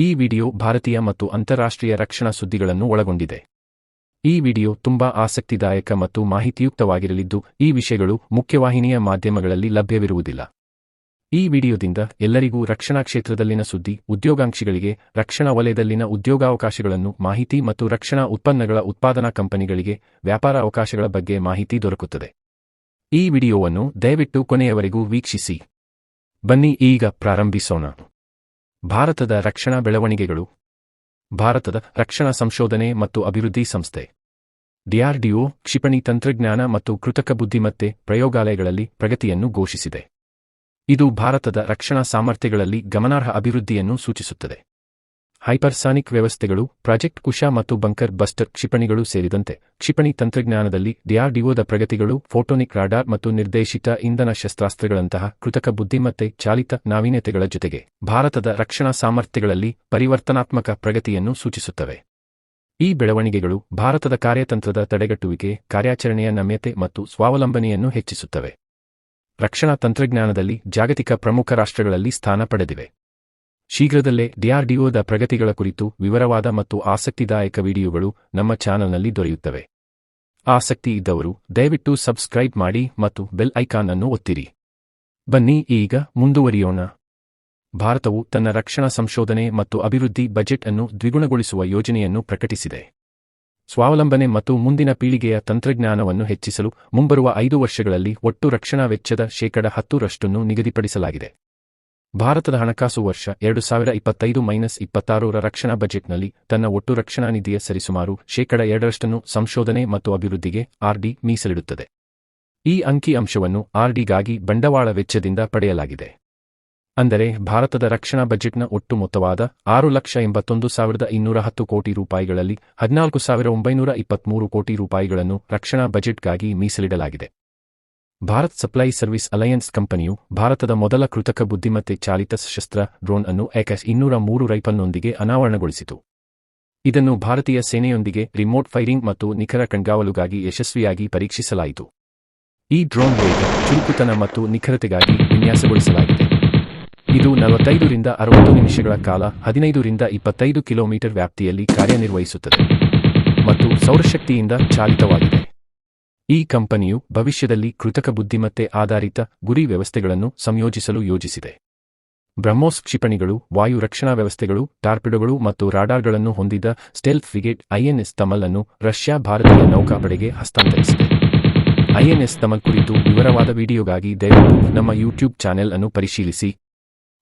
ಈ ವಿಡಿಯೋ ಭಾರತೀಯ ಮತ್ತು ಅಂತಾರಾಷ್ಟ್ರೀಯ ರಕ್ಷಣಾ ಸುದ್ದಿಗಳನ್ನು ಒಳಗೊಂಡಿದೆ. ಈ ವಿಡಿಯೋ ತುಂಬಾ ಆಸಕ್ತಿದಾಯಕ ಮತ್ತು ಮಾಹಿತಿಯುಕ್ತವಾಗಿರಲಿದ್ದು, ಈ ವಿಷಯಗಳು ಮುಖ್ಯವಾಹಿನಿಯ ಮಾಧ್ಯಮಗಳಲ್ಲಿ ಲಭ್ಯವಿರುವುದಿಲ್ಲ. ಈ ವಿಡಿಯೋದಿಂದ ಎಲ್ಲರಿಗೂ ರಕ್ಷಣಾ ಕ್ಷೇತ್ರದಲ್ಲಿನ ಸುದ್ದಿ ಉದ್ಯೋಗಾಂಕ್ಷಿಗಳಿಗೆ ರಕ್ಷಣಾ ವಲಯದಲ್ಲಿನ ಉದ್ಯೋಗಾವಕಾಶಗಳನ್ನು ಮಾಹಿತಿ ಮತ್ತು ರಕ್ಷಣಾ ಉತ್ಪನ್ನಗಳ ಉತ್ಪಾದನಾ ಕಂಪನಿಗಳಿಗೆ ವ್ಯಾಪಾರ ಅವಕಾಶಗಳ ಬಗ್ಗೆ ಮಾಹಿತಿ ದೊರಕುತ್ತದೆ. ಈ ವಿಡಿಯೋವನ್ನು ದಯವಿಟ್ಟು ಕೊನೆಯವರೆಗೂ ವೀಕ್ಷಿಸಿ. ಬನ್ನಿ, ಈಗ ಪ್ರಾರಂಭಿಸೋಣ. ಭಾರತದ ರಕ್ಷಣಾ ಬೆಳವಣಿಗೆಗಳು. ಭಾರತದ ರಕ್ಷಣಾ ಸಂಶೋಧನೆ ಮತ್ತು ಅಭಿವೃದ್ಧಿ ಸಂಸ್ಥೆ. ಡಿಆರ್ಡಿಒ ಕ್ಷಿಪಣಿ ತಂತ್ರಜ್ಞಾನ ಮತ್ತು ಕೃತಕ ಬುದ್ಧಿಮತ್ತೆ ಪ್ರಯೋಗಾಲಯಗಳಲ್ಲಿ ಪ್ರಗತಿಯನ್ನು ಘೋಷಿಸಿದೆ. ಇದು ಭಾರತದ ರಕ್ಷಣಾ ಸಾಮರ್ಥ್ಯಗಳಲ್ಲಿ ಗಮನಾರ್ಹ ಅಭಿವೃದ್ಧಿಯನ್ನು ಸೂಚಿಸುತ್ತದೆ. ಹೈಪರ್ಸಾನಿಕ್ ವ್ಯವಸ್ಥೆಗಳು, ಪ್ರಾಜೆಕ್ಟ್ ಕುಶಾ ಮತ್ತು ಬಂಕರ್ ಬಸ್ಟರ್ ಕ್ಷಿಪಣಿಗಳು ಸೇರಿದಂತೆ ಕ್ಷಿಪಣಿ ತಂತ್ರಜ್ಞಾನದಲ್ಲಿ ಡಿಆರ್ಡಿಒದ ಪ್ರಗತಿಗಳು, ಫೋಟೋನಿಕ್ ರಾಡಾರ್ ಮತ್ತು ನಿರ್ದೇಶಿತ ಇಂಧನ ಶಸ್ತ್ರಾಸ್ತ್ರಗಳಂತಹ ಕೃತಕ ಬುದ್ಧಿಮತ್ತೆ ಚಾಲಿತ ನಾವೀನ್ಯತೆಗಳ ಜೊತೆಗೆ ಭಾರತದ ರಕ್ಷಣಾ ಸಾಮರ್ಥ್ಯಗಳಲ್ಲಿ ಪರಿವರ್ತನಾತ್ಮಕ ಪ್ರಗತಿಯನ್ನು ಸೂಚಿಸುತ್ತವೆ. ಈ ಬೆಳವಣಿಗೆಗಳು ಭಾರತದ ಕಾರ್ಯತಂತ್ರದ ತಡೆಗಟ್ಟುವಿಕೆ, ಕಾರ್ಯಾಚರಣೆಯ ನಮ್ಯತೆ ಮತ್ತು ಸ್ವಾವಲಂಬನೆಯನ್ನು ಹೆಚ್ಚಿಸುತ್ತವೆ. ರಕ್ಷಣಾ ತಂತ್ರಜ್ಞಾನದಲ್ಲಿ ಜಾಗತಿಕ ಪ್ರಮುಖ ರಾಷ್ಟ್ರಗಳಲ್ಲಿ ಸ್ಥಾನ ಪಡೆದಿವೆ. ಶೀಘ್ರದಲ್ಲೇ ಡಿಆರ್ಡಿಒದ ಪ್ರಗತಿಗಳ ಕುರಿತು ವಿವರವಾದ ಮತ್ತು ಆಸಕ್ತಿದಾಯಕ ವಿಡಿಯೋಗಳು ನಮ್ಮ ಚಾನಲ್ನಲ್ಲಿ ದೊರೆಯುತ್ತವೆ. ಆಸಕ್ತಿ ಇದ್ದವರು ದಯವಿಟ್ಟು ಸಬ್ಸ್ಕ್ರೈಬ್ ಮಾಡಿ ಮತ್ತು ಬೆಲ್ ಐಕಾನ್ ಅನ್ನು ಒತ್ತಿರಿ. ಬನ್ನಿ ಈಗ ಮುಂದುವರಿಯೋಣ. ಭಾರತವು ತನ್ನ ರಕ್ಷಣಾ ಸಂಶೋಧನೆ ಮತ್ತು ಅಭಿವೃದ್ಧಿ ಬಜೆಟ್ ಅನ್ನು ದ್ವಿಗುಣಗೊಳಿಸುವ ಯೋಜನೆಯನ್ನು ಪ್ರಕಟಿಸಿದೆ. ಸ್ವಾವಲಂಬನೆ ಮತ್ತು ಮುಂದಿನ ಪೀಳಿಗೆಯ ತಂತ್ರಜ್ಞಾನವನ್ನು ಹೆಚ್ಚಿಸಲು ಮುಂಬರುವ ಐದು ವರ್ಷಗಳಲ್ಲಿ ಒಟ್ಟು ರಕ್ಷಣಾ ವೆಚ್ಚದ ಶೇಕಡ ಹತ್ತರಷ್ಟನ್ನು ನಿಗದಿಪಡಿಸಲಾಗಿದೆ. ಭಾರತದ ಹಣಕಾಸು ವರ್ಷ ಎರಡು ಸಾವಿರ ಇಪ್ಪತ್ತೈದು ಮೈನಸ್ ಇಪ್ಪತ್ತಾರರ ರಕ್ಷಣಾ ಬಜೆಟ್ನಲ್ಲಿ ತನ್ನ ಒಟ್ಟು ರಕ್ಷಣಾ ನಿಧಿಯ ಸರಿಸುಮಾರು ಶೇಕಡ ಎರಡರಷ್ಟನ್ನು ಸಂಶೋಧನೆ ಮತ್ತು ಅಭಿವೃದ್ಧಿಗೆ ಆರ್ಡಿ ಮೀಸಲಿಡುತ್ತದೆ. ಈ ಅಂಕಿ ಅಂಶವನ್ನು ಆರ್ಡಿಗಾಗಿ ಬಂಡವಾಳ ವೆಚ್ಚದಿಂದ ಪಡೆಯಲಾಗಿದೆ. ಅಂದರೆ ಭಾರತದ ರಕ್ಷಣಾ ಬಜೆಟ್ನ ಒಟ್ಟು ಮೊತ್ತವಾದ ಆರು ಲಕ್ಷ ಎಂಬತ್ತೊಂದು ಸಾವಿರದ ಇನ್ನೂರ ಹತ್ತು ಕೋಟಿ ರೂಪಾಯಿಗಳಲ್ಲಿ ಹದಿನಾಲ್ಕು ಸಾವಿರ ಒಂಬೈನೂರ ಇಪ್ಪತ್ಮೂರು ಕೋಟಿ ರೂಪಾಯಿಗಳನ್ನು ರಕ್ಷಣಾ ಬಜೆಟ್ಗಾಗಿ ಮೀಸಲಿಡಲಾಗಿದೆ. ಭಾರತ್ ಸಪ್ಲೈ ಸರ್ವಿಸ್ ಅಲಯನ್ಸ್ ಕಂಪನಿಯು ಭಾರತದ ಮೊದಲ ಕೃತಕ ಬುದ್ಧಿಮತ್ತೆ ಚಾಲಿತ ಸಶಸ್ತ್ರ ಡ್ರೋನ್ ಅನ್ನು ಎಕ್ಎಸ್ ಇನ್ನೂರ ಮೂರು ರೈಫಲ್ನೊಂದಿಗೆ ಅನಾವರಣಗೊಳಿಸಿತು. ಇದನ್ನು ಭಾರತೀಯ ಸೇನೆಯೊಂದಿಗೆ ರಿಮೋಟ್ ಫೈರಿಂಗ್ ಮತ್ತು ನಿಖರ ಕಣ್ಗಾವಲುಗಾಗಿ ಯಶಸ್ವಿಯಾಗಿ ಪರೀಕ್ಷಿಸಲಾಯಿತು. ಈ ಡ್ರೋನ್ ವೇಗ ಚುರುಕುತನ ಮತ್ತು ನಿಖರತೆಗಾಗಿ ವಿನ್ಯಾಸಗೊಳಿಸಲಾಗಿದೆ. ಇದು ನಲವತ್ತೈದರಿಂದ ಅರವತ್ತು ನಿಮಿಷಗಳ ಕಾಲ ಹದಿನೈದರಿಂದ ಇಪ್ಪತ್ತೈದು ಕಿಲೋಮೀಟರ್ ವ್ಯಾಪ್ತಿಯಲ್ಲಿ ಕಾರ್ಯನಿರ್ವಹಿಸುತ್ತದೆ ಮತ್ತು ಸೌರಶಕ್ತಿಯಿಂದ ಚಾಲಿತವಾಗಿದೆ. ಈ ಕಂಪನಿಯು ಭವಿಷ್ಯದಲ್ಲಿ ಕೃತಕ ಬುದ್ಧಿಮತ್ತೆ ಆಧಾರಿತ ಗುರಿ ವ್ಯವಸ್ಥೆಗಳನ್ನು ಸಂಯೋಜಿಸಲು ಯೋಜಿಸಿದೆ. ಬ್ರಹ್ಮೋಸ್ ಕ್ಷಿಪಣಿಗಳು, ವಾಯು ರಕ್ಷಣಾ ವ್ಯವಸ್ಥೆಗಳು, ಟಾರ್ಪಿಡೋಗಳು ಮತ್ತು ರಾಡಾರ್ಗಳನ್ನು ಹೊಂದಿದ ಸ್ಟೆಲ್ತ್ ಫ್ರಿಗೇಟ್ ಐಎನ್ಎಸ್ ತಮಲ್ ಅನ್ನು ರಷ್ಯಾ ಭಾರತೀಯ ನೌಕಾಪಡೆಗೆ ಹಸ್ತಾಂತರಿಸಿದೆ. ಐಎನ್ಎಸ್ ತಮಲ್ ಕುರಿತು ವಿವರವಾದ ವಿಡಿಯೋಗಾಗಿ ದಯವಿಟ್ಟು ನಮ್ಮ ಯೂಟ್ಯೂಬ್ ಚಾನೆಲ್ ಅನ್ನು ಪರಿಶೀಲಿಸಿ.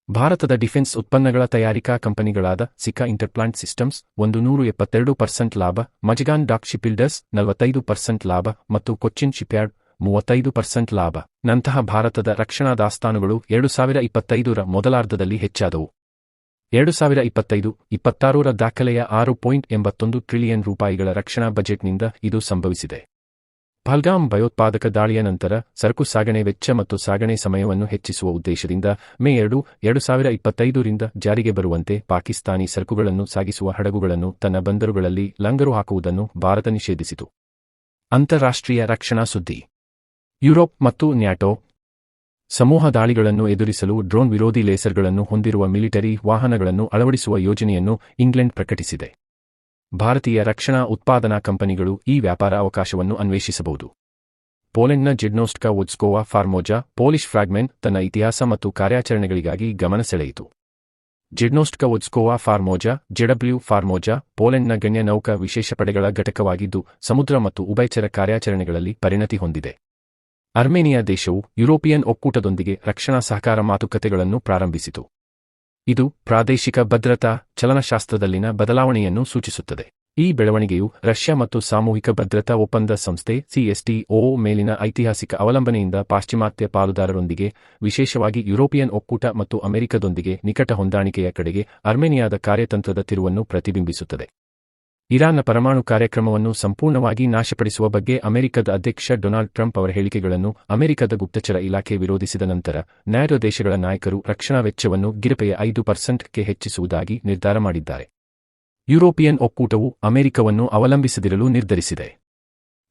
ಭಾರತದ ಡಿಫೆನ್ಸ್ ಉತ್ಪನ್ನಗಳ ತಯಾರಿಕಾ ಕಂಪನಿಗಳಾದ ಸಿಕಾ ಇಂಟರ್ಪ್ಲಾಂಟ್ ಸಿಸ್ಟಮ್ಸ್, ಒಂದು ನೂರು ಎಪ್ಪತ್ತೆರಡು ಪರ್ಸೆಂಟ್ ಲಾಭ, ಮಜಗಾನ್ ಡಾಕ್ ಶಿಪಿಲ್ಡರ್ಸ್ ನಲವತ್ತೈದು ಪರ್ಸೆಂಟ್ ಲಾಭ ಮತ್ತು ಕೊಚ್ಚಿನ್ ಶಿಪ್ಯಾರ್ಡ್, ಮೂವತ್ತೈದು ಪರ್ಸೆಂಟ್ ಲಾಭ. ನಂತಹ ಭಾರತದ ರಕ್ಷಣಾ ದಾಸ್ತಾನುಗಳು ಎರಡು ಸಾವಿರ ಇಪ್ಪತ್ತೈದರ ಮೊದಲಾರ್ಧದಲ್ಲಿ ಹೆಚ್ಚಾದವು. ಎರಡು ಸಾವಿರ ಇಪ್ಪತ್ತೈದು ಇಪ್ಪತ್ತಾರರ ದಾಖಲೆಯ ಆರು ಪಾಯಿಂಟ್ ಎಂಬತ್ತೊಂದು ಟ್ರಿಲಿಯನ್ ರೂಪಾಯಿಗಳ ರಕ್ಷಣಾ ಬಜೆಟ್ನಿಂದ ಇದು ಸಂಭವಿಸಿದೆ. ಪಹಲ್ಗಾಮ್ ಭಯೋತ್ಪಾದಕ ದಾಳಿಯ ನಂತರ ಸರಕು ಸಾಗಣೆ ವೆಚ್ಚ ಮತ್ತು ಸಾಗಣೆ ಸಮಯವನ್ನು ಹೆಚ್ಚಿಸುವ ಉದ್ದೇಶದಿಂದ ಮೇ ಎರಡು ಎರಡು ಸಾವಿರ ಇಪ್ಪತ್ತೈದರಿಂದ ಜಾರಿಗೆ ಬರುವಂತೆ ಪಾಕಿಸ್ತಾನಿ ಸರಕುಗಳನ್ನು ಸಾಗಿಸುವ ಹಡಗುಗಳನ್ನು ತನ್ನ ಬಂದರುಗಳಲ್ಲಿ ಲಂಗರು ಹಾಕುವುದನ್ನು ಭಾರತ ನಿಷೇಧಿಸಿತು. ಅಂತಾರಾಷ್ಟ್ರೀಯ ರಕ್ಷಣಾ ಸುದ್ದಿ. ಯುರೋಪ್ ಮತ್ತು ನ್ಯಾಟೋ. ಸಮೂಹ ದಾಳಿಗಳನ್ನು ಎದುರಿಸಲು ಡ್ರೋನ್ ವಿರೋಧಿ ಲೇಸರ್ಗಳನ್ನು ಹೊಂದಿರುವ ಮಿಲಿಟರಿ ವಾಹನಗಳನ್ನು ಅಳವಡಿಸುವ ಯೋಜನೆಯನ್ನು ಇಂಗ್ಲೆಂಡ್ ಪ್ರಕಟಿಸಿದೆ. ಭಾರತೀಯ ರಕ್ಷಣಾ ಉತ್ಪಾದನಾ ಕಂಪನಿಗಳು ಈ ವ್ಯಾಪಾರ ಅವಕಾಶವನ್ನು ಅನ್ವೇಷಿಸಬಹುದು. ಪೋಲೆಂಡ್ನ ಜಿಡ್ನೋಸ್ಟ್ಕಾ ವುಡ್ಸ್ಕೋವಾ ಫಾರ್ಮೋಜಾ, ಪೋಲಿಷ್ ಫ್ರಾಗ್ಮೆಂಟ್ ತನ್ನ ಇತಿಹಾಸ ಮತ್ತು ಕಾರ್ಯಾಚರಣೆಗಳಿಗಾಗಿ ಗಮನ ಸೆಳೆಯಿತು. ಜೆಡ್ನೋಸ್ಟ್ಕಾ ವುಡ್ಸ್ಕೋವಾ ಫಾರ್ಮೋಜಾ, ಜೆಡಬ್ಲ್ಯೂ ಫಾರ್ಮೋಜಾ, ಪೋಲೆಂಡ್ನ ಗಣ್ಯ ನೌಕಾ ವಿಶೇಷ ಪಡೆಗಳ ಘಟಕವಾಗಿದ್ದು, ಸಮುದ್ರ ಮತ್ತು ಉಭಯಚರ ಕಾರ್ಯಾಚರಣೆಗಳಲ್ಲಿ ಪರಿಣತಿ ಹೊಂದಿದೆ. ಅರ್ಮೇನಿಯಾ ದೇಶವು ಯುರೋಪಿಯನ್ ಒಕ್ಕೂಟದೊಂದಿಗೆ ರಕ್ಷಣಾ ಸಹಕಾರ ಮಾತುಕತೆಗಳನ್ನು ಪ್ರಾರಂಭಿಸಿತು. ಇದು ಪ್ರಾದೇಶಿಕ ಭದ್ರತಾ ಚಲನಶಾಸ್ತ್ರದಲ್ಲಿನ ಬದಲಾವಣೆಯನ್ನು ಸೂಚಿಸುತ್ತದೆ. ಈ ಬೆಳವಣಿಗೆಯು ರಷ್ಯಾ ಮತ್ತು ಸಾಮೂಹಿಕ ಭದ್ರತಾ ಒಪ್ಪಂದ ಸಂಸ್ಥೆ ಸಿಎಸ್ಟಿಒ ಮೇಲಿನ ಐತಿಹಾಸಿಕ ಅವಲಂಬನೆಯಿಂದ ಪಾಶ್ಚಿಮಾತ್ಯ ಪಾಲುದಾರರೊಂದಿಗೆ, ವಿಶೇಷವಾಗಿ ಯುರೋಪಿಯನ್ ಒಕ್ಕೂಟ ಮತ್ತು ಅಮೆರಿಕದೊಂದಿಗೆ ನಿಕಟ ಹೊಂದಾಣಿಕೆಯ ಕಡೆಗೆ ಅರ್ಮೇನಿಯಾದ ಕಾರ್ಯತಂತ್ರದ ತಿರುವನ್ನು ಪ್ರತಿಬಿಂಬಿಸುತ್ತದೆ. ಇರಾನ್ನ ಪರಮಾಣು ಕಾರ್ಯಕ್ರಮವನ್ನು ಸಂಪೂರ್ಣವಾಗಿ ನಾಶಪಡಿಸುವ ಬಗ್ಗೆ ಅಮೆರಿಕದ ಅಧ್ಯಕ್ಷ ಡೊನಾಲ್ಡ್ ಟ್ರಂಪ್ ಅವರ ಹೇಳಿಕೆಗಳನ್ನು ಅಮೆರಿಕದ ಗುಪ್ತಚರ ಇಲಾಖೆ ವಿರೋಧಿಸಿದ ನಂತರ ನ್ಯಾಟೋ ದೇಶಗಳ ನಾಯಕರು ರಕ್ಷಣಾ ವೆಚ್ಚವನ್ನು ಗಿರಪೆಯ ಐದು ಪರ್ಸೆಂಟ್ಗೆ ಹೆಚ್ಚಿಸುವುದಾಗಿ ನಿರ್ಧಾರ ಮಾಡಿದ್ದಾರೆ. ಯುರೋಪಿಯನ್ ಒಕ್ಕೂಟವು ಅಮೆರಿಕವನ್ನು ಅವಲಂಬಿಸದಿರಲು ನಿರ್ಧರಿಸಿದೆ.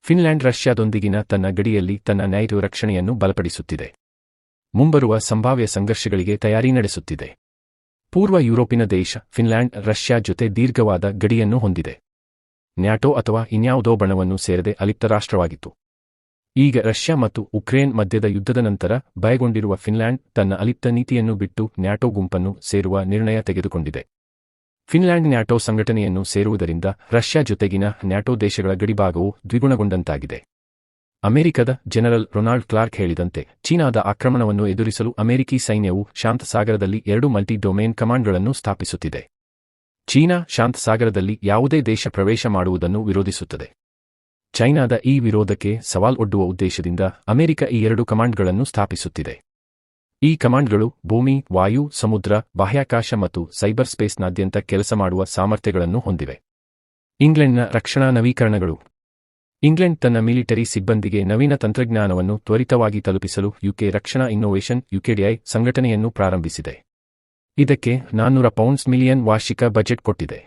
ಫಿನ್ಲ್ಯಾಂಡ್ ರಷ್ಯಾದೊಂದಿಗಿನ ತನ್ನ ಗಡಿಯಲ್ಲಿ ತನ್ನ ನ್ಯಾಯ ರಕ್ಷಣೆಯನ್ನು ಬಲಪಡಿಸುತ್ತಿದೆ. ಮುಂಬರುವ ಸಂಭಾವ್ಯ ಸಂಘರ್ಷಗಳಿಗೆ ತಯಾರಿ ನಡೆಸುತ್ತಿದೆ. ಪೂರ್ವ ಯುರೋಪಿನ ದೇಶ ಫಿನ್ಲ್ಯಾಂಡ್ ರಷ್ಯಾ ಜೊತೆ ದೀರ್ಘವಾದ ಗಡಿಯನ್ನು ಹೊಂದಿದೆ. ನ್ಯಾಟೋ ಅಥವಾ ಇನ್ಯಾವುದೋ ಬಣವನ್ನು ಸೇರದೆ ಅಲಿಪ್ತ ರಾಷ್ಟ್ರವಾಗಿತ್ತು. ಈಗ ರಷ್ಯಾ ಮತ್ತು ಉಕ್ರೇನ್ ಮಧ್ಯದ ಯುದ್ಧದ ನಂತರ ಭಯಗೊಂಡಿರುವ ಫಿನ್ಲ್ಯಾಂಡ್ ತನ್ನ ಅಲಿಪ್ತ ನೀತಿಯನ್ನು ಬಿಟ್ಟು ನ್ಯಾಟೋ ಗುಂಪನ್ನು ಸೇರುವ ನಿರ್ಣಯ ತೆಗೆದುಕೊಂಡಿದೆ. ಫಿನ್ಲ್ಯಾಂಡ್ ನ್ಯಾಟೋ ಸಂಘಟನೆಯನ್ನು ಸೇರುವುದರಿಂದ ರಷ್ಯಾ ಜೊತೆಗಿನ ನ್ಯಾಟೋ ದೇಶಗಳ ಗಡಿಭಾಗವು ದ್ವಿಗುಣಗೊಂಡಂತಾಗಿದೆ. ಅಮೆರಿಕದ ಜನರಲ್ ರೊನಾಲ್ಡ್ ಕ್ಲಾರ್ಕ್ ಹೇಳಿದಂತೆ, ಚೀನಾದ ಆಕ್ರಮಣವನ್ನು ಎದುರಿಸಲು ಅಮೆರಿಕಿ ಸೈನ್ಯವು ಶಾಂತಸಾಗರದಲ್ಲಿ ಎರಡು ಮಲ್ಟಿ ಡೊಮೇನ್ ಕಮಾಂಡ್ಗಳನ್ನು ಸ್ಥಾಪಿಸುತ್ತಿದೆ. ಚೀನಾ ಶಾಂತಸಾಗರದಲ್ಲಿ ಯಾವುದೇ ದೇಶ ಪ್ರವೇಶ ಮಾಡುವುದನ್ನು ವಿರೋಧಿಸುತ್ತದೆ. ಚೈನಾದ ಈ ವಿರೋಧಕ್ಕೆ ಸವಾಲ್ ಒಡ್ಡುವ ಉದ್ದೇಶದಿಂದ ಅಮೆರಿಕ ಈ ಎರಡು ಕಮಾಂಡ್ಗಳನ್ನು ಸ್ಥಾಪಿಸುತ್ತಿದೆ. ಈ ಕಮಾಂಡ್ಗಳು ಭೂಮಿ, ವಾಯು, ಸಮುದ್ರ, ಬಾಹ್ಯಾಕಾಶ ಮತ್ತು ಸೈಬರ್ ಸ್ಪೇಸ್ನಾದ್ಯಂತ ಕೆಲಸ ಮಾಡುವ ಸಾಮರ್ಥ್ಯಗಳನ್ನು ಹೊಂದಿವೆ. ಇಂಗ್ಲೆಂಡ್ನ ರಕ್ಷಣಾ ನವೀಕರಣಗಳು. ಇಂಗ್ಲೆಂಡ್ ತನ್ನ ಮಿಲಿಟರಿ ಸಿಬ್ಬಂದಿಗೆ ನವೀನ ತಂತ್ರಜ್ಞಾನವನ್ನು ತ್ವರಿತವಾಗಿ ತಲುಪಿಸಲು ಯುಕೆ ರಕ್ಷಣಾ ಇನ್ನೋವೇಷನ್, ಯುಕೆಡಿಐ ಸಂಘಟನೆಯನ್ನು ಪ್ರಾರಂಭಿಸಿದೆ. ಇದಕ್ಕೆ ನಾನ್ನೂರ ಪೌಂಡ್ಸ್ ಮಿಲಿಯನ್ ವಾರ್ಷಿಕ ಬಜೆಟ್ ಕೊಟ್ಟಿದೆ.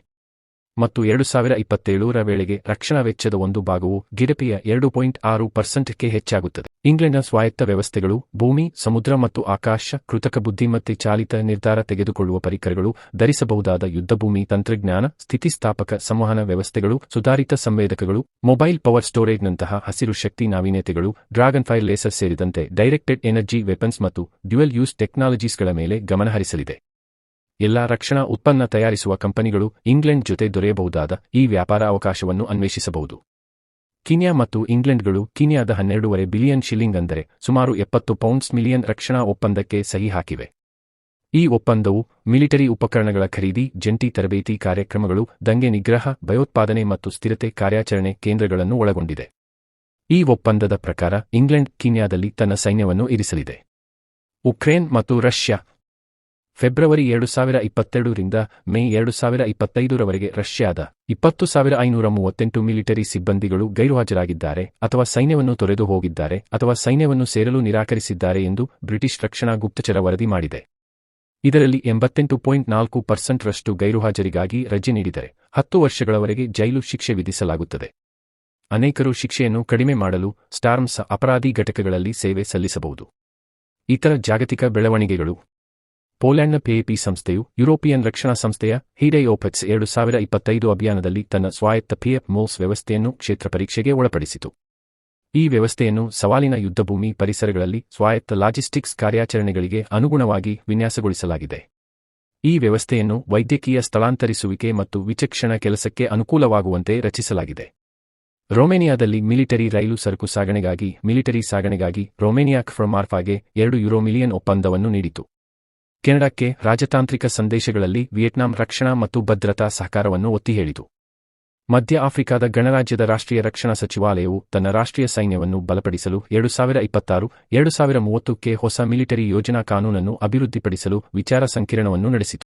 ಮತ್ತು ಎರಡು ಸಾವಿರ ಇಪ್ಪತ್ತೇಳರ ವೇಳೆಗೆ ರಕ್ಷಣಾ ವೆಚ್ಚದ ಒಂದು ಭಾಗವು ಗಿಡಪಿಯ ಎರಡು ಪಾಯಿಂಟ್ ಆರು ಪರ್ಸೆಂಟ್ಗೆ ಹೆಚ್ಚಾಗುತ್ತದೆ. ಇಂಗ್ಲೆಂಡ್ನ ಸ್ವಾಯತ್ತ ವ್ಯವಸ್ಥೆಗಳು ಭೂಮಿ, ಸಮುದ್ರ ಮತ್ತು ಆಕಾಶ, ಕೃತಕ ಬುದ್ಧಿಮತ್ತೆ ಚಾಲಿತ ನಿರ್ಧಾರ ತೆಗೆದುಕೊಳ್ಳುವ ಪರಿಕರಗಳು, ಧರಿಸಬಹುದಾದ ಯುದ್ಧಭೂಮಿ, ತಂತ್ರಜ್ಞಾನ, ಸ್ಥಿತಿಸ್ಥಾಪಕ ಸಂವಹನ ವ್ಯವಸ್ಥೆಗಳು, ಸುಧಾರಿತ ಸಂವೇದಕಗಳು, ಮೊಬೈಲ್ ಪವರ್ ಸ್ಟೋರೇಜ್ನಂತಹ ಹಸಿರು ಶಕ್ತಿ ನಾವೀನ್ಯತೆಗಳು ಡ್ರಾಗನ್ ಫೈರ್ ಲೇಸರ್ ಸೇರಿದಂತೆ ಡೈರೆಕ್ಟೆಡ್ ಎನರ್ಜಿ ವೆಪನ್ಸ್ ಮತ್ತು ಡ್ಯುಯಲ್ ಯೂಸ್ ಟೆಕ್ನಾಲಜೀಸ್ಗಳ ಮೇಲೆ ಗಮನಹರಿಸಲಿದೆ. ಎಲ್ಲಾ ರಕ್ಷಣಾ ಉತ್ಪನ್ನ ತಯಾರಿಸುವ ಕಂಪನಿಗಳು ಇಂಗ್ಲೆಂಡ್ ಜೊತೆ ದೊರೆಯಬಹುದಾದ ಈ ವ್ಯಾಪಾರ ಅವಕಾಶವನ್ನು ಅನ್ವೇಷಿಸಬಹುದು. ಕೀನ್ಯಾ ಮತ್ತು ಇಂಗ್ಲೆಂಡ್ಗಳು ಕೀನ್ಯಾದ ಹನ್ನೆರಡೂವರೆ ಬಿಲಿಯನ್ ಶಿಲ್ಲಿಂಗ್ ಅಂದರೆ ಸುಮಾರು ಎಪ್ಪತ್ತು ಪೌಂಡ್ಸ್ ಮಿಲಿಯನ್ ರಕ್ಷಣಾ ಒಪ್ಪಂದಕ್ಕೆ ಸಹಿ ಹಾಕಿವೆ. ಈ ಒಪ್ಪಂದವು ಮಿಲಿಟರಿ ಉಪಕರಣಗಳ ಖರೀದಿ, ಜಂಟಿ ತರಬೇತಿ ಕಾರ್ಯಕ್ರಮಗಳು, ದಂಗೆ ನಿಗ್ರಹ, ಭಯೋತ್ಪಾದನೆ ಮತ್ತು ಸ್ಥಿರತೆ ಕಾರ್ಯಾಚರಣೆ ಕೇಂದ್ರಗಳನ್ನು ಒಳಗೊಂಡಿದೆ. ಈ ಒಪ್ಪಂದದ ಪ್ರಕಾರ ಇಂಗ್ಲೆಂಡ್ ಕೀನ್ಯಾದಲ್ಲಿ ತನ್ನ ಸೈನ್ಯವನ್ನು ಇರಿಸಲಿದೆ. ಉಕ್ರೇನ್ ಮತ್ತು ರಷ್ಯಾ ಫೆಬ್ರವರಿ ಎರಡು ಸಾವಿರ ಇಪ್ಪತ್ತೆರಡರಿಂದ ಮೇ ಎರಡು ಸಾವಿರ ಇಪ್ಪತ್ತೈದರವರೆಗೆ ರಷ್ಯಾದ ಇಪ್ಪತ್ತು ಸಾವಿರ ಐನೂರ ಮೂವತ್ತೆಂಟು ಮಿಲಿಟರಿ ಸಿಬ್ಬಂದಿಗಳು ಗೈರುಹಾಜರಾಗಿದ್ದಾರೆ ಅಥವಾ ಸೈನ್ಯವನ್ನು ತೊರೆದು ಹೋಗಿದ್ದಾರೆ ಅಥವಾ ಸೈನ್ಯವನ್ನು ಸೇರಲು ನಿರಾಕರಿಸಿದ್ದಾರೆ ಎಂದು ಬ್ರಿಟಿಷ್ ರಕ್ಷಣಾ ಗುಪ್ತಚರ ವರದಿ ಮಾಡಿದೆ. ಇದರಲ್ಲಿ ಎಂಬತ್ತೆಂಟು ಪಾಯಿಂಟ್ ನಾಲ್ಕು ಪರ್ಸೆಂಟ್ರಷ್ಟು ಗೈರುಹಾಜರಿಗಾಗಿ ರಜೆ ನೀಡಿದರೆ ಹತ್ತು ವರ್ಷಗಳವರೆಗೆ ಜೈಲು ಶಿಕ್ಷೆ ವಿಧಿಸಲಾಗುತ್ತದೆ. ಅನೇಕರು ಶಿಕ್ಷೆಯನ್ನು ಕಡಿಮೆ ಮಾಡಲು ಸ್ಟಾರ್ಮ್ಸ್ ಅಪರಾಧಿ ಘಟಕಗಳಲ್ಲಿ ಸೇವೆ ಸಲ್ಲಿಸಬಹುದು. ಇತರ ಜಾಗತಿಕ ಬೆಳವಣಿಗೆಗಳು ಪೋಲ್ಯಾಂಡ್ನ ಪಿಎಪಿ ಸಂಸ್ಥೆಯು ಯುರೋಪಿಯನ್ ರಕ್ಷಣಾ ಸಂಸ್ಥೆಯ ಹಿಡೈಓಪೆಟ್ಸ್ ಎರಡು ಸಾವಿರ ಇಪ್ಪತ್ತೈದು ಅಭಿಯಾನದಲ್ಲಿ ತನ್ನ ಸ್ವಾಯತ್ತ ಪಿಎಫ್ ಮೋಲ್ಸ್ ವ್ಯವಸ್ಥೆಯನ್ನು ಕ್ಷೇತ್ರ ಪರೀಕ್ಷೆಗೆ ಒಳಪಡಿಸಿತು. ಈ ವ್ಯವಸ್ಥೆಯನ್ನು ಸವಾಲಿನ ಯುದ್ಧಭೂಮಿ ಪರಿಸರಗಳಲ್ಲಿ ಸ್ವಾಯತ್ತ ಲಾಜಿಸ್ಟಿಕ್ಸ್ ಕಾರ್ಯಾಚರಣೆಗಳಿಗೆ ಅನುಗುಣವಾಗಿ ವಿನ್ಯಾಸಗೊಳಿಸಲಾಗಿದೆ. ಈ ವ್ಯವಸ್ಥೆಯನ್ನು ವೈದ್ಯಕೀಯ ಸ್ಥಳಾಂತರಿಸುವಿಕೆ ಮತ್ತು ವಿಚಕ್ಷಣ ಕೆಲಸಕ್ಕೆ ಅನುಕೂಲವಾಗುವಂತೆ ರಚಿಸಲಾಗಿದೆ. ರೊಮೇನಿಯಾದಲ್ಲಿ ಮಿಲಿಟರಿ ರೈಲು ಸರಕು ಸಾಗಣೆಗಾಗಿ ಮಿಲಿಟರಿ ಸಾಗಣೆಗಾಗಿ ರೊಮೇನಿಯಾಕ್ ಫ್ರಮಾರ್ಫಾಗೆ ಎರಡು ಯುರೋ ಮಿಲಿಯನ್ ಒಪ್ಪಂದವನ್ನು ನೀಡಿತು. ಕೆನಡಾಕ್ಕೆ ರಾಜತಾಂತ್ರಿಕ ಸಂದೇಶಗಳಲ್ಲಿ ವಿಯೆಟ್ನಾಂ ರಕ್ಷಣಾ ಮತ್ತು ಭದ್ರತಾ ಸಹಕಾರವನ್ನು ಒತ್ತಿ ಹೇಳಿತು ಮಧ್ಯ ಆಫ್ರಿಕಾದ ಗಣರಾಜ್ಯದ ರಾಷ್ಟ್ರೀಯ ರಕ್ಷಣಾ ಸಚಿವಾಲಯವು ತನ್ನ ರಾಷ್ಟ್ರೀಯ ಸೈನ್ಯವನ್ನು ಬಲಪಡಿಸಲು ಎರಡು ಸಾವಿರ ಇಪ್ಪತ್ತಾರು ಎರಡು ಸಾವಿರ ಮೂವತ್ತಕ್ಕೆ ಹೊಸ ಮಿಲಿಟರಿ ಯೋಜನಾ ಕಾನೂನನ್ನು ಅಭಿವೃದ್ಧಿಪಡಿಸಲು ವಿಚಾರ ಸಂಕಿರಣವನ್ನು ನಡೆಸಿತು.